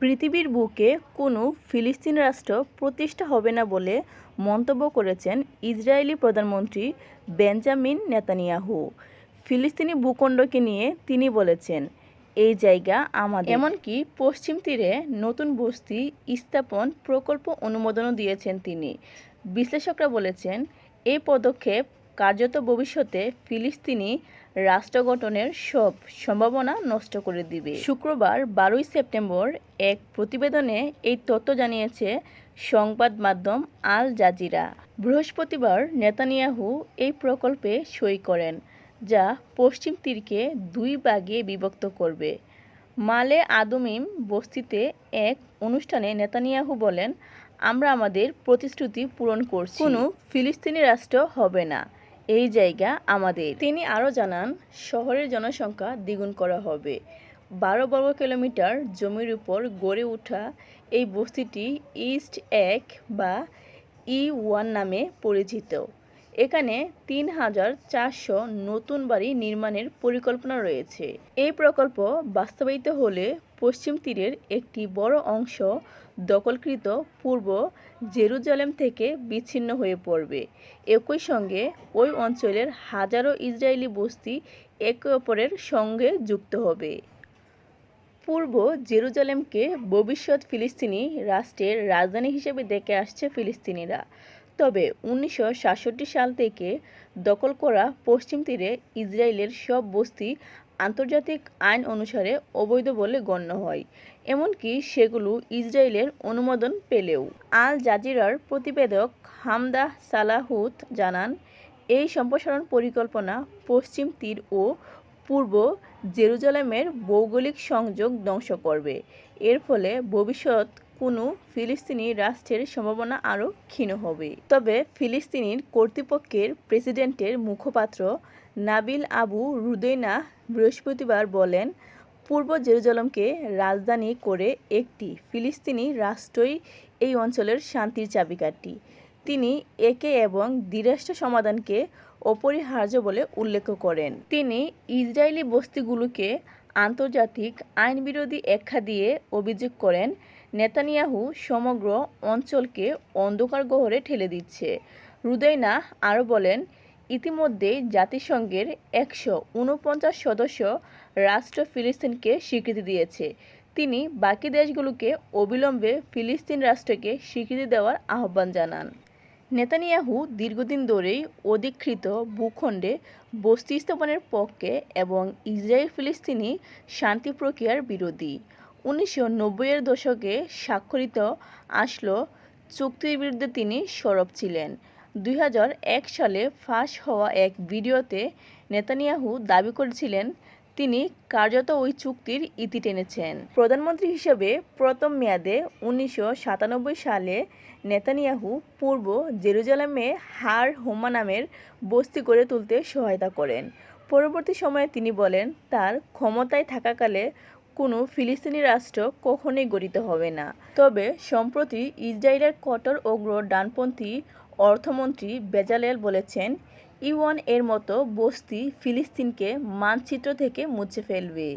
পৃথিবীর বুকে কোনো ফিলিস্তিন রাষ্ট্র প্রতিষ্ঠা হবে না বলে মন্তব্য করেছেন ইসরায়েলি প্রধানমন্ত্রী বেঞ্জামিন নেতানিয়াহু। ফিলিস্তিনি ভূখণ্ডকে নিয়ে তিনি বলেছেন, এই জায়গা আমাদের। এমনকি পশ্চিম তীরে নতুন বস্তি স্থাপন প্রকল্প অনুমোদনও দিয়েছেন তিনি। বিশ্লেষকরা বলেছেন, এই পদক্ষেপ কার্যত ভবিষ্যতে ফিলিস্তিনি রাষ্ট্র গঠনের সব সম্ভাবনা নষ্ট করে দিবে। শুক্রবার বারোই সেপ্টেম্বর এক প্রতিবেদনে এই তথ্য জানিয়েছে সংবাদ মাধ্যম আল জাজিরা। বৃহস্পতিবার নেতানিয়াহু এই প্রকল্পে সই করেন, যা পশ্চিম তীরকে দুই ভাগে বিভক্ত করবে। মালে আদমিম বস্তিতে এক অনুষ্ঠানে নেতানিয়াহু বলেন, আমরা আমাদের প্রতিশ্রুতি পূরণ করছি। কোনো ফিলিস্তিনি রাষ্ট্র হবে না। এই জায়গা আমাদের। তিনি আরও জানান, শহরের জনসংখ্যা দ্বিগুণ করা হবে। বারো বর্গ কিলোমিটার জমির উপর গড়ে ওঠা এই বস্তিটি ইস্ট এক বা ই ওয়ান নামে পরিচিত। এখানে তিন হাজার চারশো নতুন বাড়ি নির্মাণের পরিকল্পনা রয়েছে। এই প্রকল্প বাস্তবায়িত হলে পশ্চিম তীরের একটি বড় অংশ দখলকৃত পূর্ব জেরুজালেম থেকে বিচ্ছিন্ন হয়ে পড়বে। একই সঙ্গে ওই অঞ্চলের হাজারো ইসরায়েলি বস্তি একে অপরের সঙ্গে যুক্ত হবে। পূর্ব জেরুজালেমকে ভবিষ্যৎ ফিলিস্তিনি রাষ্ট্রের রাজধানী হিসেবে দেখে আসছে ফিলিস্তিনিরা। তবে উনিশশো সাতষট্টি সাল থেকে দখল করা পশ্চিম তীরে ইসরায়েলের সব বস্তি আন্তর্জাতিক আইন অনুসারে অবৈধ বলে গণ্য হয়। এমনকি সেগুলো ইসরায়েলের অনুমোদন পেলেও। আল জাজিরার প্রতিবেদক হামদা সালাহুত জানান, এই সম্প্রসারণ পরিকল্পনা পশ্চিম তীর ও পূর্ব জেরুজালেমের ভৌগোলিক সংযোগ ধ্বংস করবে। এর ফলে ভবিষ্যৎ কোনো ফিলিস্তিনি রাষ্ট্রের সম্ভাবনা আরও ক্ষীণ হবে। তবে ফিলিস্তিনির কর্তৃপক্ষের প্রেসিডেন্টের মুখপাত্র নাবিল আবু রুদেনা বৃহস্পতিবার বলেন, পূর্ব জেরুজালেমকে রাজধানী করে একটি ফিলিস্তিনি রাষ্ট্রই এই অঞ্চলের শান্তির চাবিকাঠি। তিনি একে এবং দ্বিরাষ্ট্র সমাধানকে অপরিহার্য বলে উল্লেখ করেন। তিনি ইসরায়েলি বস্তিগুলোকে আন্তর্জাতিক আইনবিরোধী একখা দিয়ে অভিযোগ করেন নেতানিয়াহু সমগ্র অঞ্চলকে অন্ধকার গহরে ঠেলে দিচ্ছে। রুদেইনা আরও বলেন, ইতিমধ্যেই জাতিসংঘের একশো উনপঞ্চাশ সদস্য রাষ্ট্র ফিলিস্তিনকে স্বীকৃতি দিয়েছে। তিনি বাকি দেশগুলোকে অবিলম্বে ফিলিস্তিন রাষ্ট্রকে স্বীকৃতি দেওয়ার আহ্বান জানান। নেতানিয়াহু দীর্ঘদিন ধরেই অধিকৃত ভূখণ্ডে বস্তি স্থাপনের পক্ষে এবং ইসরায়েল ফিলিস্তিনি শান্তি প্রক্রিয়ার বিরোধী। উনিশশো নব্বইয়ের দশকে স্বাক্ষরিত আসলো চুক্তির বিরুদ্ধে তিনি সরব ছিলেন। দুই এক সালে ফাঁস হওয়া এক ভিডিওতে নেতানিয়াহু দাবি করেছিলেন, তিনি কার্যত ওই চুক্তির ইতি টেনেছেন। প্রধানমন্ত্রী হিসেবে প্রথম মেয়াদে উনিশশো সাতানব্বই সালে নেতানিয়াহু পূর্ব জেরুজালেমে হার হোমা নামের বস্তি গড়ে তুলতে সহায়তা করেন। পরবর্তী সময়ে তিনি বলেন, তার ক্ষমতায় থাকাকালে কোনো ফিলিস্তিনি রাষ্ট্র কখনোই গঠিত হবে না। তবে সম্প্রতি ইসরায়েলের কট্টর অগ্র ডানপন্থী অর্থমন্ত্রী বেজালেল বলেছেন ইওয়ান এর মতো বস্তি ফিলিস্তিনকে মানচিত্র থেকে মুছে ফেলবে।